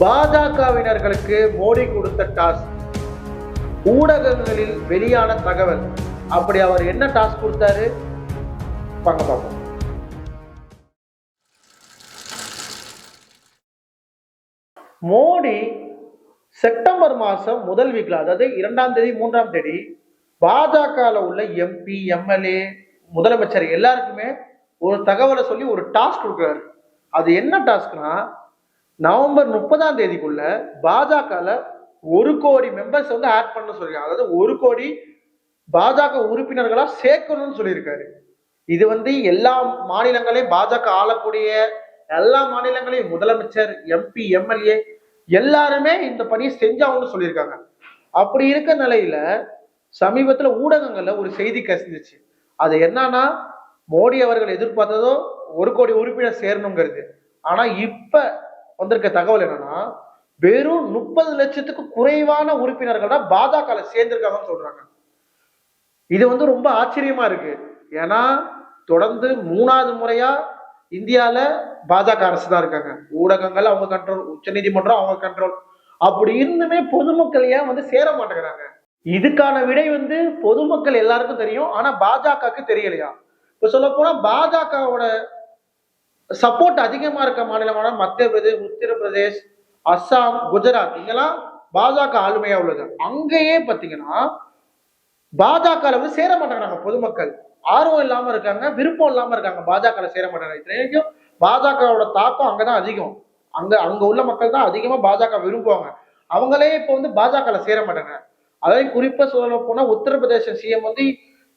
பாஜகவினர்களுக்கு மோடி கொடுத்த டாஸ்க் ஊடகங்களில் வெளியான தகவல். அப்படி அவர் என்ன டாஸ்க் கொடுத்தாரு? வாங்க பார்ப்போம். மோடி செப்டம்பர் மாதம் முதல் வீக்கில் அதாவது இரண்டாம் தேதி மூன்றாம் தேதி பாஜகவில் உள்ள எம்பி எம்எல்ஏ முதலமைச்சர் எல்லாருக்குமே ஒரு தகவலை சொல்லி ஒரு டாஸ்க் கொடுக்குறாரு. அது என்ன டாஸ்க்னா நவம்பர் முப்பதாம் தேதிக்குள்ள பாஜகவில் ஒரு கோடி மெம்பர்ஸ் வந்து ஆட் பண்ண சொல்லியிருக்காங்க அதாவது ஒரு கோடி பாஜக உறுப்பினர்களா சேர்க்கணும்னு சொல்லியிருக்காரு. இது வந்து எல்லா மாநிலங்களையும் பாஜக ஆளக்கூடிய எல்லா மாநிலங்களையும் முதலமைச்சர் எம்பி எம்எல்ஏ எல்லாருமே இந்த பணியை செஞ்சாங்கன்னு சொல்லியிருக்காங்க. அப்படி இருக்க நிலையில சமீபத்துல ஊடகங்கள்ல ஒரு செய்தி கசிந்துச்சு அது என்னன்னா மோடி அவர்கள் எதிர்பார்த்ததோ ஒரு கோடி உறுப்பினர் சேரணுங்கிறது. ஆனா இப்ப வந்திருக்க தகவல் என்னன்னா வெறும் முப்பது லட்சத்துக்கு குறைவான உறுப்பினர்கள் தான் பாஜக சேர்ந்திருக்காங்கன்னு சொல்றாங்க. இது வந்து ரொம்ப ஆச்சரியமா இருக்கு. ஏன்னா தொடர்ந்து மூணாவது முறையா இந்தியால பாஜக அரசு தான் இருக்காங்க. ஊடகங்கள் அவங்க கண்ட்ரோல் உச்சநீதிமன்றம் அவங்க கண்ட்ரோல் அப்படி இருந்துமே பொதுமக்கள் ஏன் வந்து சேர மாட்டேங்கிறாங்க? இதுக்கான விடை வந்து பொதுமக்கள் எல்லாருக்கும் தெரியும். ஆனா பாஜகவுக்கு தெரியலையா? இப்ப சொல்ல போனா பாஜகவோட சப்போர்ட் அதிகமா இருக்க மாநிலமான மத்திய பிரதேஷ் உத்தரப்பிரதேஷ் அஸ்ஸாம் குஜராத் இங்கெல்லாம் பாஜக ஆளுமையா உள்ளது. அங்கேயே பாத்தீங்கன்னா பாஜக வந்து சேர மாட்டேங்கிறாங்க பொதுமக்கள். ஆர்வம் இல்லாம இருக்காங்க விருப்பம் இல்லாம இருக்காங்க பாஜக சேர மாட்டாங்க இத்தனைக்கும் பாஜகவோட தாக்கம் அங்கதான் அதிகம். அங்க அங்க உள்ள மக்கள் தான் அதிகமா பாஜக விரும்புவாங்க. அவங்களே இப்போ வந்து பாஜக சேர மாட்டாங்க. அதாவது குறிப்பா சொல்ல போனா உத்தரப்பிரதேச சிஎம் வந்து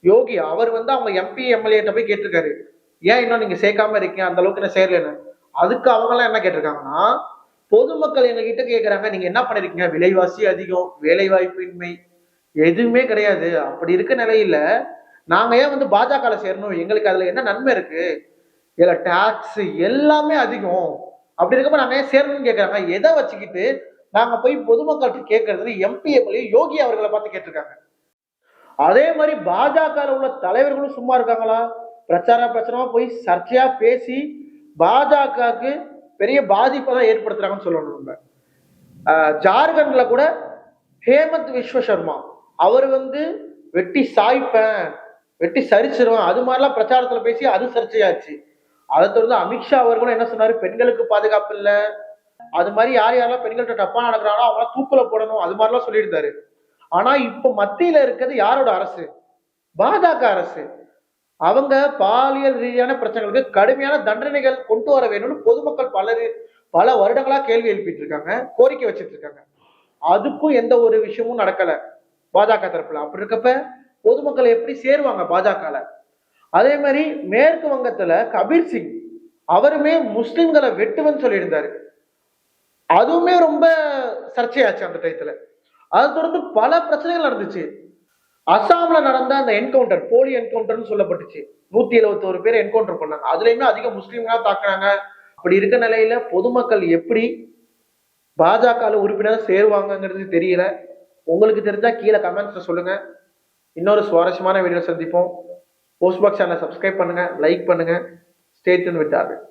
யோகி. அவர் வந்து அவங்க எம்பி எம்எல்ஏட்ட போய் கேட்டிருக்காரு. ஏன் இன்னும் நீங்க சேர்க்காம இருக்கீங்க? அந்த அளவுக்கு என்ன சேரலன்னு. அதுக்கு அவங்க எல்லாம் என்ன கேட்டிருக்காங்கன்னா பொதுமக்கள் எங்ககிட்ட கேக்குறாங்க நீங்க என்ன பண்ணிருக்கீங்க? விலைவாசி அதிகம் வேலை வாய்ப்பின்மை எதுவுமே கிடையாது. அப்படி இருக்க நிலையில நாங்க ஏன் வந்து பாஜக சேரணும்? எங்களுக்கு அதுல என்ன நன்மை இருக்கு? இதுல டாக்ஸ் எல்லாமே அதிகம். அப்படி இருக்கப்ப நாங்க ஏன் சேரணும்னு கேட்கறாங்க எதை வச்சுக்கிட்டு நாங்க போய் பொதுமக்கள்கிட்ட கேட்கறது எம்பி எம்எல்ஏ யோகி அவர்களை பார்த்து கேட்டிருக்காங்க. அதே மாதிரி பாஜக உள்ள தலைவர்களும் சும்மா இருக்காங்களா? பிரச்சார பிரச்சனமா போய் சர்ச்சையா பேசி பாஜகவுக்கு பெரிய பாதிப்பை தான் ஏற்படுத்துறாங்கன்னு சொல்லணும் நம்ம. ஆஹ் ஜார்க்கண்ட்ல கூட ஹேமந்த் விஸ்வ சர்மா அவர் வந்து வெட்டி சாய்ப்பேன் வெட்டி சரிச்சிருவேன் அது மாதிரிலாம் பிரச்சாரத்துல பேசி அது சர்ச்சையாச்சு. அதை தொடர்ந்து அமித்ஷா அவர்களும் என்ன சொன்னாரு? பெண்களுக்கு பாதுகாப்பு இல்லை. அது மாதிரி யார் யாரெல்லாம் பெண்கள்கிட்ட தப்பா நடக்கிறாங்களோ அவங்களாம் தூக்கில் போடணும் அது மாதிரிலாம் சொல்லியிருந்தாரு. ஆனா இப்ப மத்தியில இருக்கிறது யாரோட அரசு? பாஜக அரசு. அவங்க பாலியல் ரீதியான பிரச்சனைகளுக்கு கடுமையான தண்டனைகள் கொண்டு வர வேணும்னு பொதுமக்கள் பலர் பல வருடங்களா கேள்வி எழுப்பிட்டு இருக்காங்க கோரிக்கை வச்சிட்டு இருக்காங்க அதுக்கும் எந்த ஒரு விஷயமும் நடக்கல. பாஜக தரப்புல. அப்படி இருக்கப்ப பொதுமக்கள் எப்படி சேருவாங்க பாஜகல? அதே மாதிரி மேற்கு வங்கத்துல கபீர் சிங் அவருமே முஸ்லிம்களை வெட்டுவன்னு சொல்லியிருந்தாரு. அதுவுமே ரொம்ப சர்ச்சையாச்சு அந்த டயத்துல. அதை தொடர்ந்து பல பிரச்சனைகள் நடந்துச்சு. அஸ்ஸாம்ல நடந்த அந்த என்கவுண்டர் போலி என்கவுண்டர்னு சொல்லப்பட்டுச்சு. நூத்தி எழுபத்தோரு பேர் என்கவுண்டர் பண்ணாங்க. அதுலயுமே அதிக முஸ்லீம்களா தாக்குனாங்க. அப்படி இருக்க நிலையில பொதுமக்கள் எப்படி பாஜக உறுப்பினர் சேருவாங்கங்கிறது தெரியல. உங்களுக்கு தெரிஞ்சா கீழே கமெண்ட்ஸ்ல சொல்லுங்க. இன்னொரு சுவாரஸ்யமான வீடியோ சந்திப்போம். போஸ்ட் பாக்ஸ் சேனலை சப்ஸ்கிரைப் பண்ணுங்க. லைக் பண்ணுங்க ஸ்டேட்யூன் விட்டார்கள்